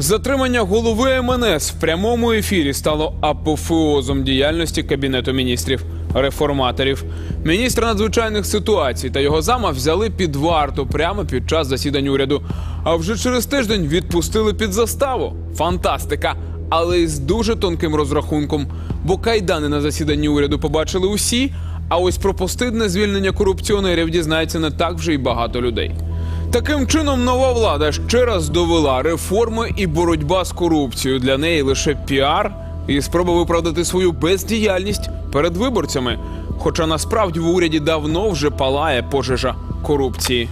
Затримання голови МНС в прямому ефірі стало апофеозом діяльності кабінету міністрів реформаторів. Міністра надзвичайних ситуацій та його зама взяли під варту прямо під час засідань уряду. А вже через тиждень відпустили під заставу. Фантастика! Але із дуже тонким розрахунком, бо кайдани на засіданні уряду побачили усі. А ось про постидне звільнення корупціонерів дізнається не так вже й багато людей. Таким чином, нова влада ще раз довела реформи і боротьба з корупцією для неї лише піар і спроба виправдати свою бездіяльність перед виборцями. Хоча насправді в уряді давно вже палає пожежа корупції.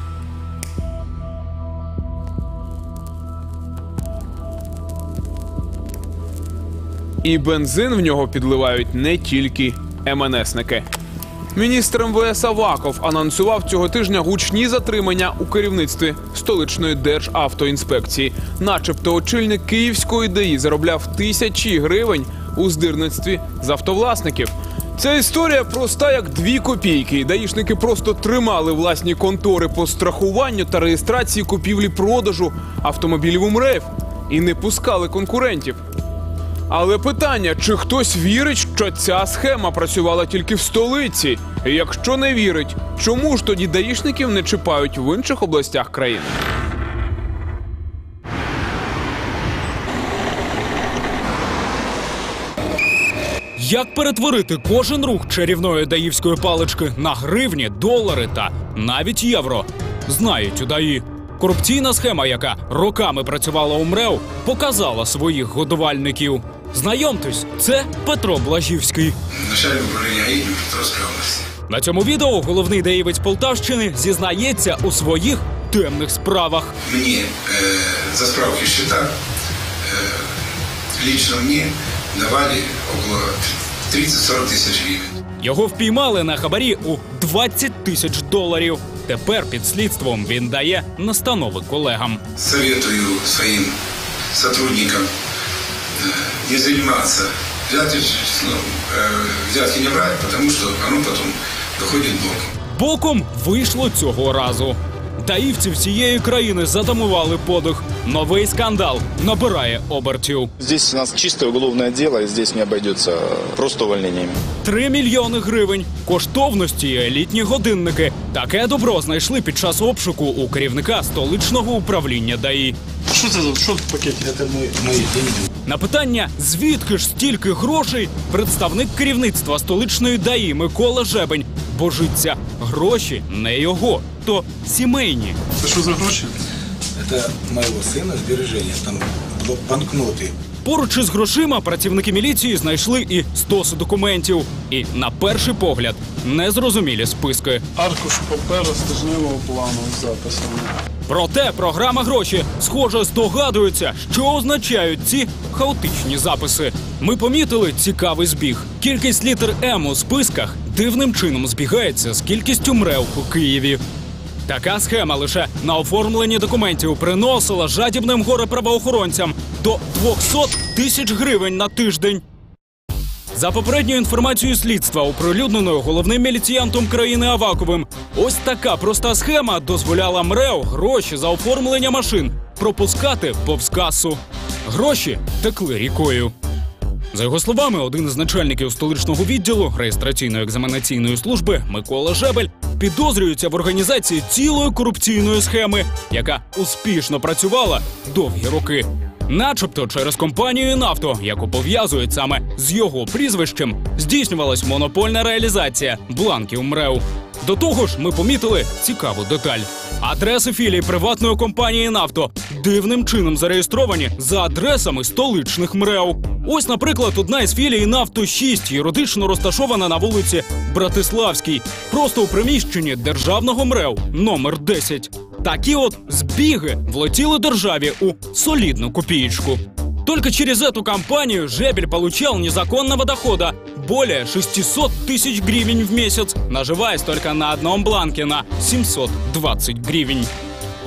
І бензин в нього підливають не тільки МНСники. Міністр МВС Аваков анонсував цього тижня гучні затримання у керівництві столичної державтоінспекції. Начебто очільник Київської ДАІ заробляв тисячі гривень у здирництві з автовласників. Ця історія проста як дві копійки. Даїшники просто тримали власні контори по страхуванню та реєстрації купівлі-продажу автомобілів у МРЕФ і не пускали конкурентів. Але питання, чи хтось вірить, що ця схема працювала тільки в столиці? Якщо не вірить, чому ж тоді даїшників не чіпають в інших областях країни? Як перетворити кожен рух чарівної даївської палички на гривні, долари та навіть євро? Знають у ДАІ. Корупційна схема, яка роками працювала у МРЕВ, показала своїх годувальників. Знайомтесь, це Петро Блажівський. начальник управління Дніпропетровської області. На цьому відео головний даївець Полтавщини зізнається у своїх темних справах. Мені е, за справки счета е, лично мені давали около 30-40 тисяч гривень. Його впіймали на хабарі у 20 тисяч доларів. Тепер під слідством він дає настанови колегам. Советую своим сотрудникам не заниматься взятки, ну, э, взятки не брать, потому что оно потом доходит боком. Боком вийшло цього разу. Даївці всієї країни затамували подих. Новий скандал набирає обертів. Здесь у нас чистое уголовное дело, и здесь не обойдется просто увольнениями. Три мільйони гривень, коштовності і елітні годинники. Таке добро знайшли під час обшуку у керівника столичного управління ДАІ. Що це за що в пакеті? Это мои, мои деньги. На питання, звідки ж стільки грошей, представник керівництва столичної ДАІ Микола Жебень божиться. Гроші не його, то сімейні. Це що за гроші? Это моего сына сбережения, там бл- банкноты. Поруч із грошима працівники міліції знайшли і стоси документів. І на перший погляд незрозумілі списки. Аркуш паперу з тижневого плану з записами. Проте програма гроші, схоже, здогадується, що означають ці хаотичні записи. Ми помітили цікавий збіг. Кількість літер М у списках дивним чином збігається з кількістю мрев у Києві. Така схема лише на оформленні документів приносила жадібним горе правоохоронцям до 200 тисяч гривень на тиждень. За попередньою інформацією слідства, оприлюдненою головним міліціянтом країни Аваковим, ось така проста схема дозволяла МРЕО гроші за оформлення машин пропускати повз касу. Гроші текли рікою. За його словами, один із начальників столичного відділу реєстраційно-екзаменаційної служби Микола Жебель підозрюється в організації цілої корупційної схеми, яка успішно працювала довгі роки. Начебто через компанію нафто, яку пов'язують саме з його прізвищем, здійснювалась монопольна реалізація бланків МРЕУ. До того ж, ми помітили цікаву деталь. Адреси філій приватної компанії Нафто дивним чином зареєстровані за адресами столичних МРЕО. Ось, наприклад, одна із філій Нафто 6 юридично розташована на вулиці Братиславській, просто у приміщенні державного МРЕО номер 10. Такі от збіги влетіли державі у солідну копеечку. Только через эту компанию Жебель получал незаконного дохода более 600 тысяч гривен в месяц, наживаясь только на одном бланке на 720 гривень.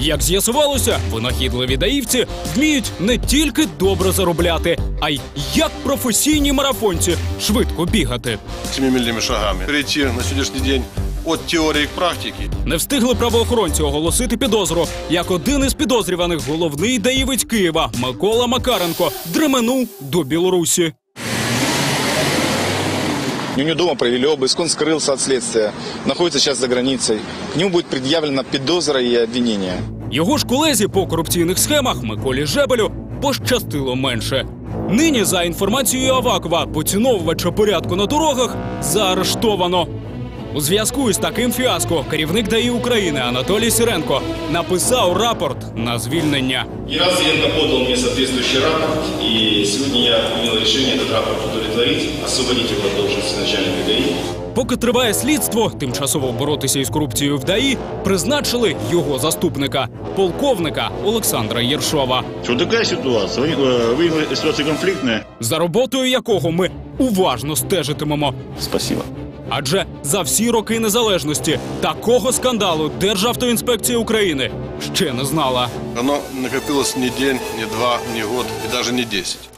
Як з'ясувалося, винахідливі даївці вміють не тільки добре заробляти, а й як професійні марафонці швидко бігати. семимильными шагами. Перейти на сегодняшний день от теории к практике. Не встигли правоохоронці оголосити підозру, як один із підозрюваних головний даївець Києва Микола Макаренко дременув до Білорусі. У него дома провели обыск, он скрылся от следствия, находится сейчас за границей. К нему будет предъявлена подозра и обвинение. Його ж колезі по корупційних схемах Миколі Жебелю пощастило менше. Нині, за інформацією Авакова, поціновувача порядку на дорогах заарештовано. У зв'язку із таким фіаско керівник ДАІ України Анатолій Сіренко написав рапорт на звільнення. Геннадьевенко подал мне соответствующий рапорт, и сегодня я принял решение этот рапорт удовлетворить, освободить его от должности начальника ГАИ. Поки триває слідство, тимчасово боротися із корупцією в ДАІ призначили його заступника, полковника Олександра Єршова, Вот такая ситуация. Вы- э, Выявлена ситуация конфликтная. за роботою якого ми уважно стежитимемо. Спасибо. Адже за всі роки незалежності такого скандалу Державтоінспекція України ще не знала. Воно накопилось не день, не два, не год і даже не десять.